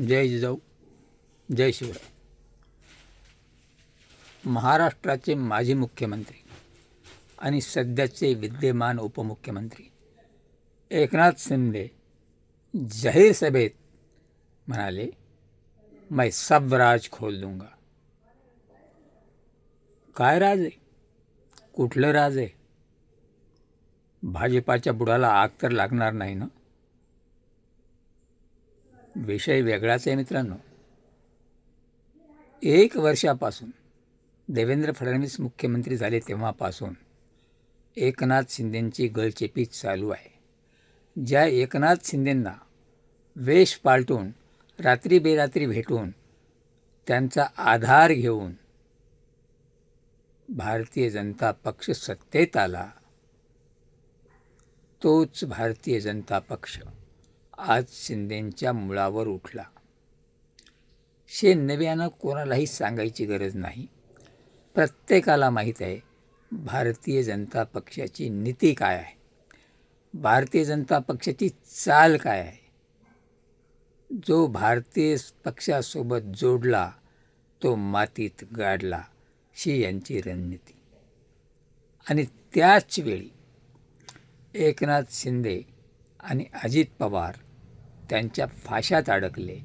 जय जिजाऊ जय शिवराय. महाराष्ट्राचे माजी मुख्यमंत्री आणि सध्याचे विद्यमान उपमुख्यमंत्री एकनाथ शिंदे जाहीर सभेत म्हणाले मैं सब राज खोल दूंगा. काय राज आहे? कुठलं राज आहे? भाजपाच्या बुडाला आग तर लागणार नाही ना? विषय वेगळाच आहे मित्रांनो. एक वर्षापासून देवेंद्र फडणवीस मुख्यमंत्री झाले तेव्हापासून एकनाथ शिंदेंची गळचेपी चालू आहे. ज्या एकनाथ शिंदेंना वेश पालटून रात्री बेरात्री भेटून त्यांचा आधार घेऊन भारतीय जनता पक्ष सत्तेत आला तोच भारतीय जनता पक्ष. आज शिंदेंच्या मुळावर उठला. शे नव्यानं कोणालाही सांगायची गरज नाही. प्रत्येकाला माहीत आहे भारतीय जनता पक्षाची नीती काय आहे? भारतीय जनता पक्षाची चाल काय आहे? जो भारतीय पक्षासोबत जोडला तो मातीत गाडला शी यांची रणनीती. आणि त्याच वेळी एकनाथ शिंदे आणि अजित पवार त्यांच्या फाशात अडकले.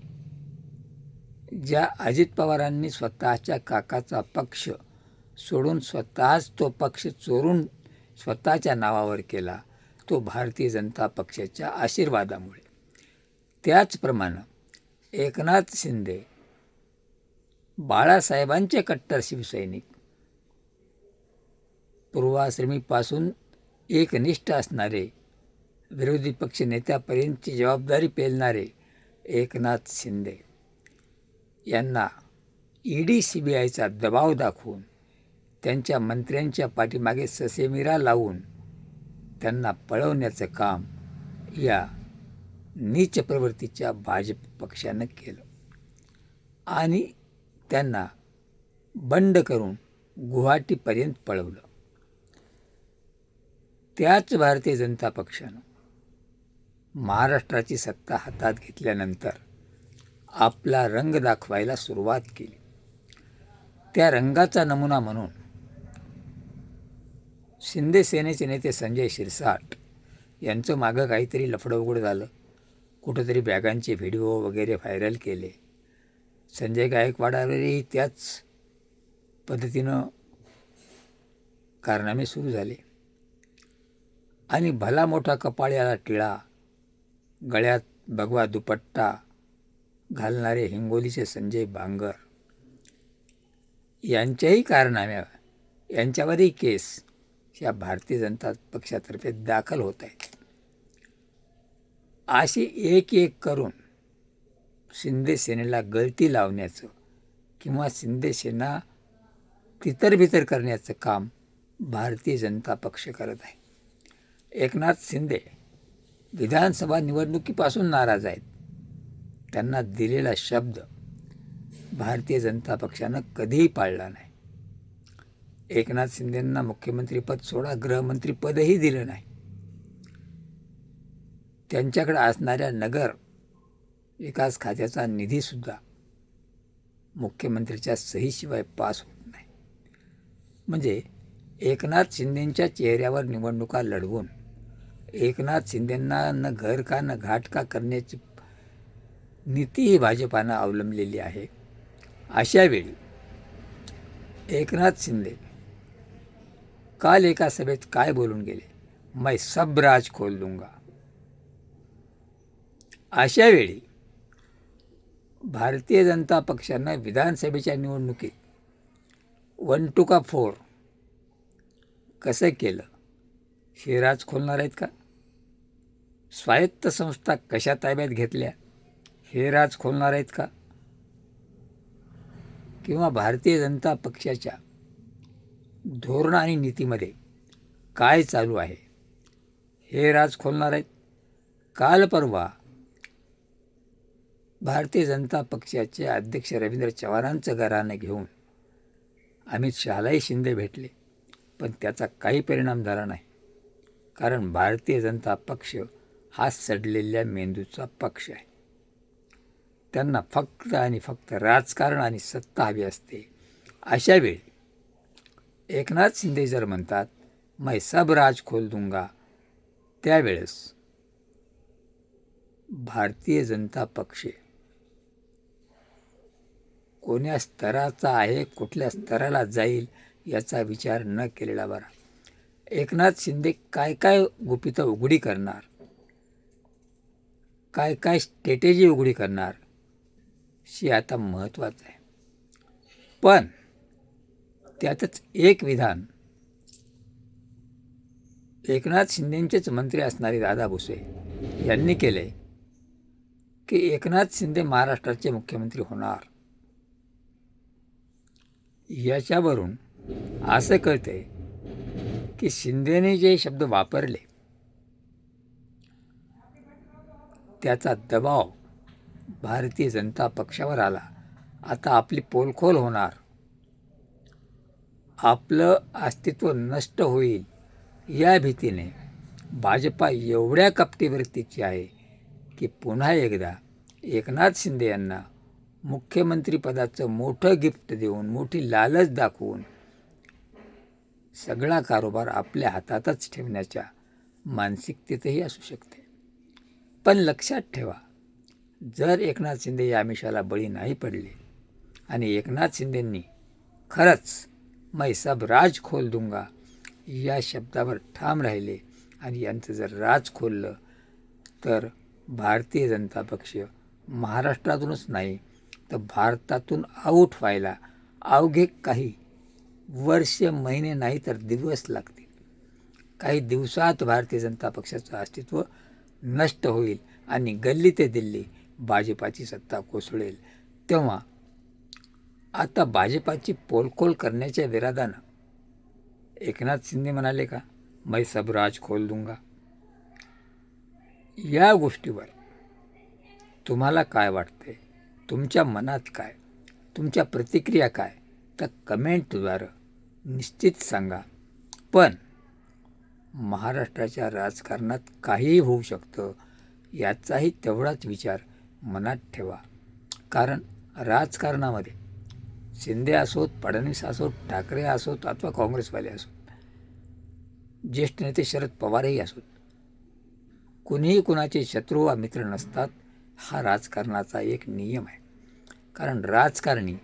ज्या अजित पवारांनी स्वतःच्या काकाचा पक्ष सोडून स्वतःच तो पक्ष चोरून स्वतःच्या नावावर केला तो भारतीय जनता पक्षाच्या आशीर्वादामुळे. त्याचप्रमाणे एकनाथ शिंदे बाळासाहेबांचे कट्टर शिवसैनिक पूर्वाश्रमीपासून एकनिष्ठ असणारे विरोधी पक्ष नेत्यापर्यंतची जबाबदारी पेलणारे एकनाथ शिंदे यांना ई डी सी बी आयचा दबाव दाखवून त्यांच्या मंत्र्यांच्या पाठीमागे ससेमिरा लावून त्यांना पळवण्याचं काम या नीच प्रवृत्तीच्या भाजप पक्षानं केलं. आणि त्यांना बंड करून गुवाहाटीपर्यंत पळवलं. त्याच भारतीय जनता पक्षानं महाराष्ट्राची सत्ता हातात घेतल्यानंतर आपला रंग दाखवायला सुरुवात केली. त्या रंगाचा नमुना म्हणून शिंदे सेनेचे नेते संजय शिरसाट यांचं मागं काहीतरी लफडं उघड झालं. कुठंतरी बॅगांचे व्हिडिओ वगैरे व्हायरल केले. संजय गायकवाडावरही त्याच पद्धतीनं कारनामे सुरू झाले. आणि भला मोठा कपाळ्याला टिळा गळ्यात भगवा दुपट्टा घालणारे हिंगोलीचे संजय बांगर. यांच्याही कारनाम्या यांच्यावरही केस या भारतीय जनता पक्षातर्फे दाखल होत आहेत. अशी एक एक करून शिंदे सेनेला गळती लावण्याचं किंवा शिंदे सेना तितरबितर करण्याचं काम भारतीय जनता पक्ष करत आहे. एकनाथ शिंदे विधानसभा निवडणुकीपासून नाराज आहेत. त्यांना दिलेला शब्द भारतीय जनता पक्षानं कधीही पाळला नाही. एकनाथ शिंदेंना मुख्यमंत्रीपद सोडा गृहमंत्रीपदही दिलं नाही. त्यांच्याकडे असणाऱ्या नगर विकास खात्याचा निधीसुद्धा मुख्यमंत्रीच्या सहीशिवाय पास होत नाही. म्हणजे एकनाथ शिंदेंच्या चेहऱ्यावर निवडणुका लढवून एकनाथ शिंदेंना न घर का न घाट का करण्याची नीती ही भाजपानं अवलंबलेली आहे. अशावेळी एकनाथ शिंदे काल एका सभेत काय बोलून गेले? मैं सब राज खोल दूंगा. अशावेळी भारतीय जनता पक्षानं विधानसभेच्या निवडणुकीत वन टू का फोर कसं केलं? हे राज खोलणार आहेत का? स्वायत्त संस्था कशा ताब्यात घेतल्या? हे राज खोलणार आहेत का? किंवा भारतीय जनता पक्षाच्या धोरण आणि नीतीमध्ये काय चालू आहे? हे राज खोलणार आहेत. काल परवा भारतीय जनता पक्षाचे अध्यक्ष रवींद्र चव्हाणांचं घरानं घेऊन अमित शहालाही शिंदे भेटले. पण त्याचा काही परिणाम झाला नाही. कारण भारतीय जनता पक्ष हा सडलेल्या मेंदूचा पक्ष आहे. त्यांना फक्त आणि फक्त राजकारण आणि सत्ता हवी असते. अशा वेळी एकनाथ शिंदे जर म्हणतात मैं सब राज खोल दूंगा त्यावेळेस भारतीय जनता पक्ष कोण्या स्तराचा आहे कुठल्या स्तराला जाईल याचा विचार न केलेला बरा. एकनाथ शिंदे काय काय गुपितं उघडी करणार? काय काय स्ट्रॅटेजी उघडी करणार? शी आता महत्त्वाचं आहे. पण त्यातच एक विधान. एकनाथ शिंदेंचेच मंत्री असणारे दादा भुसे यांनी केले की एकनाथ शिंदे महाराष्ट्राचे मुख्यमंत्री होणार. याच्यावरून असं कळतंय की शिंदेने जे शब्द वापरले त्याचा दबाव भारतीय जनता पक्षावर आला. आता आपली पोलखोल होणार. आपलं अस्तित्व नष्ट होईल. या भीतीने भाजपा एवढ्या कपटीवृत्तीची आहे की पुन्हा एकदा एकनाथ शिंदे यांना मुख्यमंत्रीपदाचं मोठं गिफ्ट देऊन मोठी लालच दाखवून सगळा कारोबार आपल्या हातातच ठेवण्याच्या मानसिकतेतही असू शकते. पण लक्षात ठेवा जर एकनाथ शिंदे या आमिषाला बळी नाही पडले आणि एकनाथ शिंदेंनी खरंच मै सब राज खोल दूंगा या शब्दावर ठाम राहिले आणि यांचं जर राज खोललं तर भारतीय जनता पक्ष महाराष्ट्रातूनच नाही तर भारतातून आऊट व्हायला अवघे काही वर्ष महिने नाही तर दिवस लागतील. काही दिवसात भारतीय जनता पक्षाचं अस्तित्व नष्ट होईल आणि गल्ली ते दिल्ली भाजपाची सत्ता कोसळेल. तेव्हा आता भाजपाची पोलखोल करण्याच्या विरादानं एकनाथ शिंदे म्हणाले का मैं सब राज खोल दूंगा. या गोष्टीवर तुम्हाला काय वाटते तुमच्या मनात काय? तुमच्या प्रतिक्रिया काय? तर कमेंटद्वारे निश्चित सांगा. पण महाराष्ट्राच्या राजकारणात काहीही होऊ शकतं याचाही तेवढाच विचार मनात ठेवा. कारण राजकारणामध्ये शिंदे असोत फडणवीस असोत ठाकरे असोत अथवा काँग्रेसवाले असोत ज्येष्ठ नेते शरद पवारही असोत कुणीही कुणाचे शत्रू वा मित्र नसतात हा राजकारणाचा एक नियम आहे. कारण राजकारणी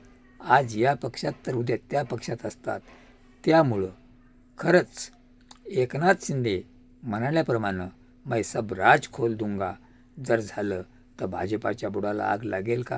आज या पक्षात तर उद्या त्या पक्षात असतात. त्यामुळं खरंच एकनाथ शिंदे म्हणाल्याप्रमाणे मैं सब राज खोल दूंगा जर झालं तर भाजपाच्या बुडाला आग लागेल का?